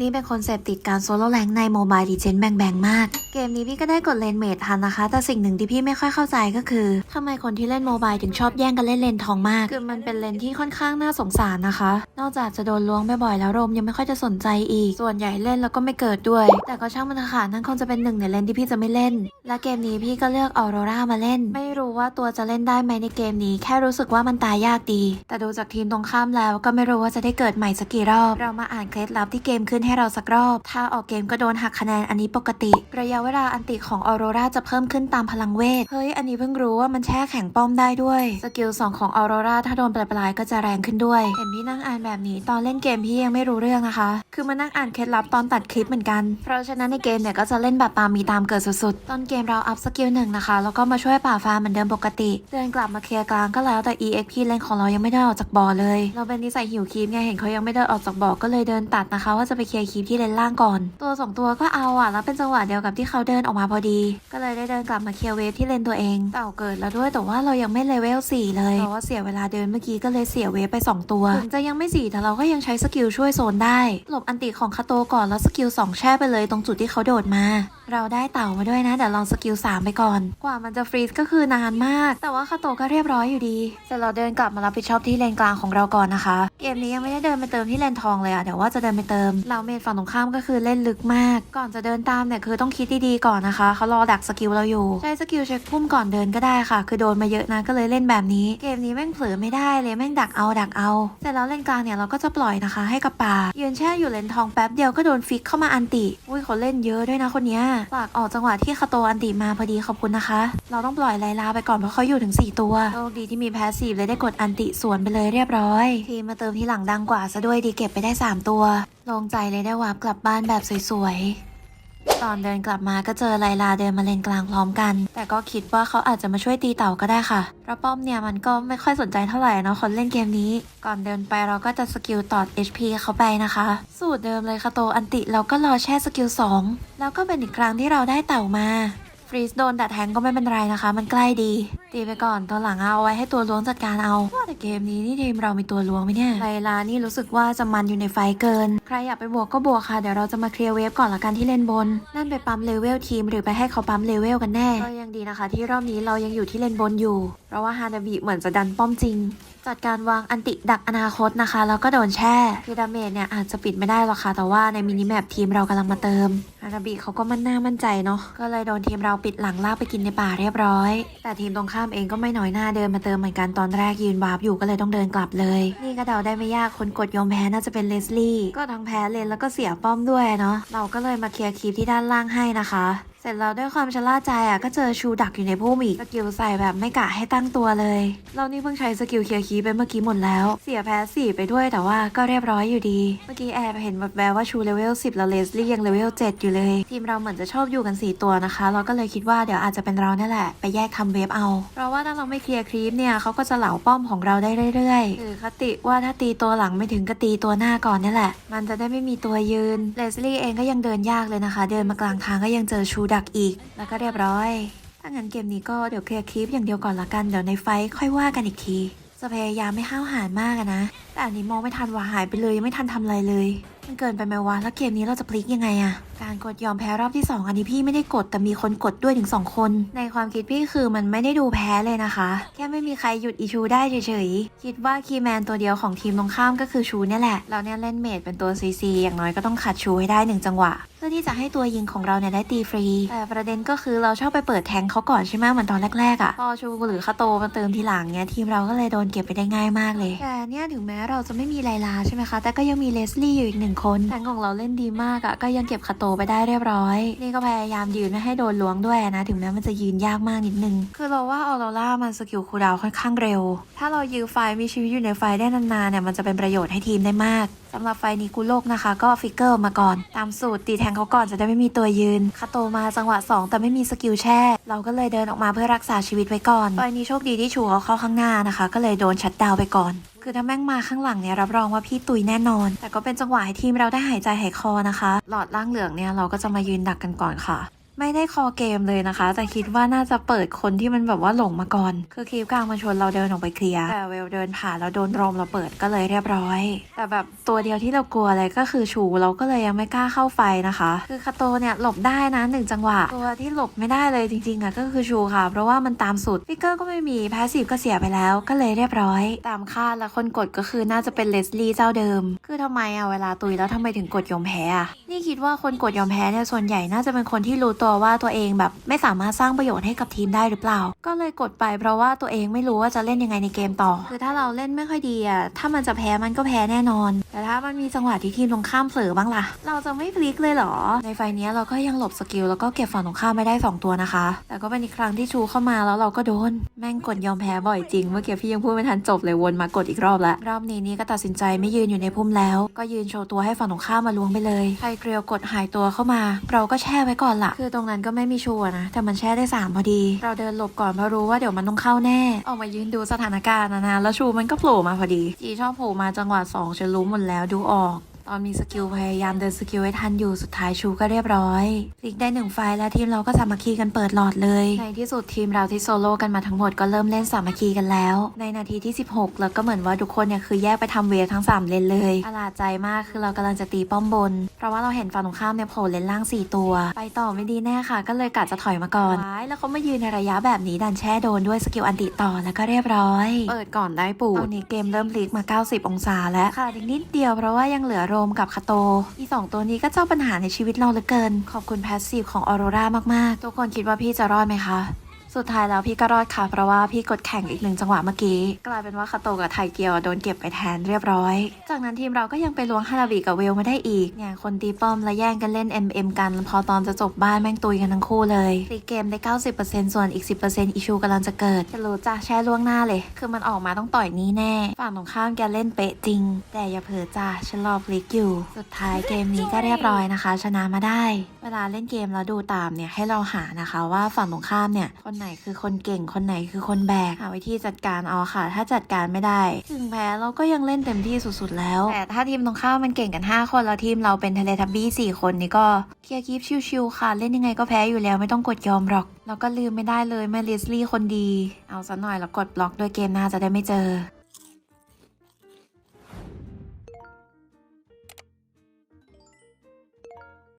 นี่เป็นคนเสพติดการโซโล่แรงในโมบายดีเจนแบงๆมากเกมนี้พี่ก็ได้กดเลนเมททันนะคะ แต่สิ่งหนึ่งที่พี่ไม่ค่อยเข้าใจก็คือทำไมคนที่เล่นโมบายถึงชอบแย่งกันเล่นเลนทองมาก คือมันเป็นเลนที่ค่อนข้างน่าสงสารนะคะ นอกจากจะโดนล้วงบ่อยๆแล้วโรมยังไม่ค่อยจะสนใจอีก ส่วนใหญ่เล่นแล้วก็ไม่เกิดด้วย แต่ก็ช่างมันเถอะค่ะนั่นคงจะเป็นหนึ่งในเลนที่พี่จะไม่เล่น และเกมนี้พี่ก็เลือกออโรรามาเล่น ไม่รู้ว่าตัวจะเล่นได้ไหมในเกมนี้ แค่รู้สึกว่ามันตายยากดี แต่ดูจากทีมตรงข้ามแล้ว ก็ไม่รู้ว่าจะได้เกิดใหม่สักกี่รอบ เรามาอ่านเคล็ดลับที่เกมขึ้นให้เราสักรอบ ถ้าออกเกมก็โดนหักคะแนนอันนี้ปกติระยะเวลาอันติของออโรราจะเพิ่มขึ้นตามพลังเวท เฮ้ย อันนี้เพิ่งรู้ว่ามันแช่แข็งป้อมได้ด้วย สกิล 2 ของออโรราถ้าโดนปลายปลายๆก็จะแรงขึ้นด้วย เห็นพี่นั่งอ่านแบบนี้ตอนเล่นเกมพี่ยังไม่รู้เรื่องนะคะ คือมานั่งอ่านเคล็ดลับตอนตัดคลิปเหมือนกัน เพราะฉะนั้นในเกมเนี่ยก็จะเล่นแบบตามมีตามเกิดสุดๆ ตอนเกมเราอัพสกิลหนึ่งนะคะ แล้วก็มาช่วยป่าฟ้าเหมือนเดิมปกติ เดินกลับมาเคลียร์กลางก็แล้วแต่ EXP เล่นของเรายังไม่ได้ออกจากบ่อเลย เราเป็นนิสัยหิวคลิปไงเห็นเขายังไม่เดินออกจากบ่อก็เลยเดินตัดนะคะ ว่าจะไปเคลียร์คลิปที่เลนล่างก่อน ตัวสองตัวก็เอาอะแล้วเป็นจังหวะเดียวกับที่เขาเดินออกมาพอดี ก็เลยได้เดินกลับมาเคลียร์เวฟที่เลนตัวเองเต่าเกิดแล้วด้วยแต่ว่าเรายังไม่เลเวล4เลยเพราะว่าเสียเวลาเดินเมื่อกี้ก็เลยเสียเวฟไปสองตัวถึงจะยังไม่สี่แต่เราก็ยังใช้สกิลช่วยโซนได้ หลบอันติของคาโตก่อนแล้วสกิลสองแช่ไปเลยตรงจุดที่เขาโดดมา เราได้เต่ามาด้วยนะเดี๋ยวลองสกิล 3 ไปก่อน กว่ามันจะฟรีซก็คือนานมาก แต่ว่าคาโตก็เรียบร้อยอยู่ดีเสร็จเราเดินกลับมารับผิดชอบที่เลนกลางของเราก่อนนะคะ เกมนี้ยังไม่ได้เดินไปเติมที่เลนทองเลยอะเดี๋ยวว่าจะเดินไปเติม เราเมนฝั่งตรงข้ามก็คือเล่นลึกมาก ก่อนจะเดินตามเนี่ยคือต้องคิดดีๆก่อนนะคะเขารอดักสกิลเราอยู่ใช้สกิลเช็คพุ่มก่อนเดินก็ได้ค่ะ คือโดนมาเยอะนะก็เลยเล่นแบบนี้ เกมนี้แม่งเผลอไม่ได้เลยแม่งดักเอาดักเอาเสร็จแล้วเลนกลางเนี่ยเราก็จะปล่อยนะคะ ให้กับป่ายืนแช่อยู่เลนทองแป๊บเดียวก็โดนฟิกเข้ามาอันติอุ้ยเขาเล่นเยอะด้วยนะคนเนี้ยฝากออกจังหวะที่คาโตอันติมาพอดีขอบคุณนะคะ เราต้องปล่อยไลลาไปก่อนเพราะเขาอยู่ถึง 4 ตัวโชคดีที่มีแพสซีฟเลยได้กดอันติสวนไปเลยเรียบร้อย ทีมาเติมที่หลังดังกว่าซะด้วยดีเก็บไปได้ 3 ตัวโลงใจเลยได้วาร์ปกลับบ้านแบบสวยๆ ตอนเดินกลับมาก็เจอไลลาเดินมาเลนกลางพร้อมกัน แต่ก็คิดว่าเขาอาจจะมาช่วยตีเต่าก็ได้ค่ะเพราะป้อมเนี่ยมันก็ไม่ค่อยสนใจเท่าไหร่เนาะคนเล่นเกมนี้ ก่อนเดินไปเราก็จะสกิลตอด HP เขาไปนะคะ สูตรเดิมเลยค่ะโตอันติเราก็รอแช่สกิล2แล้วก็เป็นอีกครั้งที่เราได้เต่ามา ฟรีสโดนดัดแทงก็ไม่เป็นไรนะคะ มันใกล้ดี ตีไปก่อนตัวหลังเอาไว้ให้ตัวล้วงจัดการเอาว่าแต่เกมนี้นี่ทีมเรามีตัวล้วงไหมเนี่ยไลลานี่รู้สึกว่าจะมันอยู่ในไฟเกิน ใครอยากไปบวกก็บวกค่ะ เดี๋ยวเราจะมาเคลียร์เวฟก่อนละกันที่เลนบน นั่นไปปั๊มเลเวลทีม หรือไปให้เขาปั๊มเลเวลกันแน่ ก็ยังดีนะคะ ที่รอบนี้เรายังอยู่ที่เลนบนอยู่ เพราะว่าฮานาบิเหมือนจะดันป้อมจริงจัดการวางอันติดักอนาคตนะคะ แล้วก็โดนแช่คือดาเมจเนี่ยอาจจะปิดไม่ได้หรอกค่ะแต่ว่าในมินิแมปทีมเรากำลังมาเติมอานาบิเขาก็มั่นหน้ามั่นใจเนาะก็เลยโดนทีมเราปิดหลังลากไปกินในป่าเรียบร้อย แต่ทีมตรงข้ามเองก็ไม่น้อยหน้าเดินมาเติมเหมือนกันตอนแรกยืนวาร์ปอยู่ก็เลยต้องเดินกลับเลย นี่ก็เดาได้ไม่ยากคนกดยอมแพ้น่าจะเป็นเลสลี่ก็ทั้งแพ้เลนแล้วก็เสียป้อมด้วยเนาะเราก็เลยมาเคลียร์คลิปที่ด้านล่างให้นะคะ เสร็จแล้วด้วยความชะล่าใจอะก็เจอชูดักอยู่ในพุ่มอีกสกิลใส่แบบไม่กะให้ตั้งตัวเลยเรานี่เพิ่งใช้สกิลเคลียร์คีไปเมื่อกี้หมดแล้ว เสียแพ้สี่ไปด้วยแต่ว่าก็เรียบร้อยอยู่ดี เมื่อกี้แอบเห็นแบบแววว่าชูเลเวล10 แล้วเลสลี่ยังเลเวล7อยู่เลย ทีมเราเหมือนจะชอบอยู่กัน 4 ตัวนะคะ เราก็เลยคิดว่าเดี๋ยวอาจจะเป็นเราเนี่ยแหละ ไปแยกทำเวฟเอา เพราะว่าถ้าเราไม่เคลียร์ครีปเนี่ยเขาก็จะเหลาป้อมของเราได้เรื่อยๆคือคติว่าถ้าตีตัวหลังไม่ถึงก็ตีตัวหน้าก่อนเนี่ยแหละ มันจะได้ไม่มีตัวยืนเลสลี่เองก็ยังเดินยากเลยนะคะ เดินมากลางทางก็ยังเจอชูดักอีก แล้วก็เรียบร้อยถ้างั้นเกมนี้ก็เดี๋ยวเคลียร์คลิปอย่างเดียวก่อนละกัน เดี๋ยวในไฟค่อยว่ากันอีกทีจะพยายามไม่ห้าวหาญมากนะ แต่อันนี้มองไม่ทันว่าหายไปเลยยังไม่ทันทำอะไรเลย มันเกินไปไหมวะ แล้วเกมนี้เราจะพลิกยังไงอะการกดยอมแพ้รอบที่ 2 อันนี้พี่ไม่ได้กดแต่มีคนกดด้วยถึง 2 คน ในความคิดพี่คือมันไม่ได้ดูแพ้เลยนะคะ แค่ไม่มีใครหยุดอีชูได้เฉยๆ คิดว่าคีแมนตัวเดียวของทีมตรงข้ามก็คือชูเนี่ยแหละ เราเนี่ยเล่นเมดเป็นตัวซีซีอย่างน้อยก็ต้องขัดชูให้ได้หนึ่งจังหวะพื่อที่จะให้ตัวยิงของเราเนี่ยได้ตีฟรี แต่ประเด็นก็คือเราชอบไปเปิดแทงเขาก่อนใช่ไหมเหมือนตอนแรกๆอะ่ะพอชูหรือคาโตมาเติมทีหลังเนี่ยทีมเราก็เลยโดนเก็บไปได้ง่ายมากเลย แต่เนี่ยถึงแม้เราจะไม่มีไลลาใช่ไหมคะ แต่ก็ยังมีเลสลี่อยู่อีกหนึ่งคนแทงของเราเล่นดีมากอะ่ะก็ยังเก็บคาโตไปได้เรียบร้อย นี่ก็พยายามยืนไม่ให้โดนล้วงด้วยนะ ถึงแม้มันจะยืนยากมากนิดนึง คือเราว่าออโรล่ามันสกิลคูลดาวน์ค่อนข้างเร็ว ถ้าเรายื้อไฟมีชีวิตอยู่ในไฟได้นานๆเนี่ยมันจะเป็นประโยชน์ให้ทีมได้มากสำหรับไฟนี้กูโลกนะคะ ก็ฟิกเกอร์มาก่อนตามสูตรตีแทงเขาก่อนจะได้ไม่มีตัวยืนคาโตมาจังหวะ 2 แต่ไม่มีสกิลแช่ เราก็เลยเดินออกมาเพื่อรักษาชีวิตไว้ก่อนไฟนี้โชคดีที่ชูเขาเข้าข้างหน้านะคะ ก็เลยโดนชัดดาวไปก่อนคือถ้าแม่งมาข้างหลังเนี่ยรับรองว่าพี่ตุยแน่นอน แต่ก็เป็นจังหวะให้ทีมเราได้หายใจหายคอนะคะ หลอดล่างเหลืองเนี่ยเราก็จะมายืนดักกันก่อนค่ะ ไม่ได้คอเกมเลยนะคะ แต่คิดว่าน่าจะเปิดคนที่มันแบบว่าหลงมาก่อน คือคลิปกลางมาชวนเราเดินออกไปเคลียร์แต่เวลเดินผ่านแล้วโดนรอมเราเปิดก็เลยเรียบร้อย แต่แบบตัวเดียวที่เรากลัวเลยก็คือชูเราก็เลยยังไม่กล้าเข้าไฟนะคะ คือคาโตเนี่ยหลบได้นะหนึ่งจังหวะ ตัวที่หลบไม่ได้เลยจริงๆอะก็คือชูค่ะ เพราะว่ามันตามสุดฟิกเกอร์ก็ไม่มีแพสซีฟก็เสียไปแล้วก็เลยเรียบร้อย ตามคาดแล้วคนกดก็คือน่าจะเป็นเลสลี่เจ้าเดิม คือทำไมอะเวลาตุยแล้วทำไมถึงกดยอมแพ้อะนี่คิดว่าคนกดยอมแพ้เนี่ยส่วนใหญ่น่าจะเป็นคนที่รู้ตัวว่าตัวเองแบบไม่สามารถสร้างประโยชน์ให้กับทีมได้หรือเปล่า ก็เลยกดไปเพราะว่าตัวเองไม่รู้ว่าจะเล่นยังไงในเกมต่อ คือถ้าเราเล่นไม่ค่อยดีอะถ้ามันจะแพ้มันก็แพ้แน่นอน แต่ถ้ามันมีจังหวะที่ทีมตรงข้ามเผลอบ้างล่ะ เราจะไม่พลิกเลยเหรอ ในไฟล์เนี้ยเราก็ยังหลบสกิลแล้วก็เก็บฝั่งตรงข้ามไม่ได้สองตัวนะคะ แต่ก็เป็นอีกครั้งที่ชูเข้ามาแล้วเราก็โดน แม่งกดยอมแพ้บ่อยจริง เมื่อกี้พี่ยังพูดไม่ทันจบเลยวนมากดอีกรอบล้วรอบนี้นี่ก็ตัดสินใจไม่ยืนอยู่ในพุ่มแล้ว ก็ยืนโชว์ตัวให้ฝั่งตรงข้ามมาล้วงไปเลยไทเกลียวกดหายตัวเข้ามา เราก็แช่ไว้ก่อนละคือตรงนั้นก็ไม่มีชัวนะ แต่มันแช่ได้สามพอดี เราเดินหลบก่อนเพราะรู้ว่าเดี๋ยวมันต้องเข้าแน่ ออกมายืนดูสถานการณ์นะนะแล้วชูมันก็โผล่มาพอดีจีชอบโผล่มาจังหวะสองฉันรู้หมดแล้วดูออก ตอนมีสกิลพยายามเดินสกิลให้ทันอยู่สุดท้ายชูก็เรียบร้อยพลิกได้หนึ่งไฟล์และทีมเราก็สามัคคีกันเปิดหลอดเลย ในที่สุดทีมเราที่โซโล่กันมาทั้งหมดก็เริ่มเล่นสามัคคีกันแล้ว ในนาทีที่ 16 แล้วก็เหมือนว่าทุกคนเนี่ยคือแยกไปทำเวฟทั้ง 3 เลนเลยประหลาดใจมากคือเรากำลังจะตีป้อมบน เพราะว่าเราเห็นฝั่งตรงข้ามเนี่ยโผล่เลนล่าง 4 ตัว ไปต่อไม่ดีแน่ค่ะ ก็เลยกะจะถอยมาก่อนแล้วเขามายืนในระยะแบบนี้ดันแช่โดนด้วยสกิลอันติต่อแล้วก็เรียบร้อย เปิดก่อนได้ปู่ตอนนี้เกมเริ่มพลิกมา 90 องศาแล้วค่ะอีกนิดเดียวเพราะว่ายังเหลือโรมกับคาโต อีสองตัวนี้ก็เจ้าปัญหาในชีวิตเราเหลือเกิน ขอบคุณแพสซีฟของออโรรามากๆ ทุกคนคิดว่าพี่จะรอดไหมคะ สุดท้ายแล้วพี่ก็รอดค่ะ เพราะว่าพี่กดแข่งอีกหนึ่งจังหวะเมื่อกี้ กลายเป็นว่าคาโตกับไทเกียวโดนเก็บไปแทนเรียบร้อย จากนั้นทีมเราก็ยังไปล้วงฮาราบิกับเวลมาได้อีกเนี่ยคนตีป้อมและแย่งกันเล่น MM กันพอตอนจะจบบ้านแม่งตุยกันทั้งคู่เลยตีเกมได้ 90%ส่วนอีก 10%อิชูกำลังจะเกิดจะรู้จ้ะแช่ล่วงหน้าเลย คือมันออกมาต้องต่อยนี้แน่ฝั่งตรงข้ามแกเล่นเป๊ะจริง แต่อย่าเผลอจ้ะฉันรอพลิกอยู่ สุดท้ายเกมนี้ก็เรียบร้อยนะคะ ชนะมาได้เวลาเล่นเกมแล้วดูตามเนี่ยให้เราหานะคะว่าฝั่งตรงข้ามเนี่ยคนไหนคือคนเก่งคนไหนคือคนแบกหาวิธีจัดการเอาค่ะ ถ้าจัดการไม่ได้ ถึงแพ้เราก็ยังเล่นเต็มที่สุดๆแล้ว แต่ถ้าทีมตรงข้ามมันเก่งกัน 5 คนแล้วทีมเราเป็นทะเลทับบี้4คนนี่ก็เคลียร์คีฟชิวๆค่ะ เล่นยังไงก็แพ้อยู่แล้วไม่ต้องกดยอมหรอกแล้วก็ลืมไม่ได้เลยแม่ลิสลี่คนดี เอาซะหน่อยแล้วกดบล็อกด้วยเกมหน้าจะได้ไม่เจอ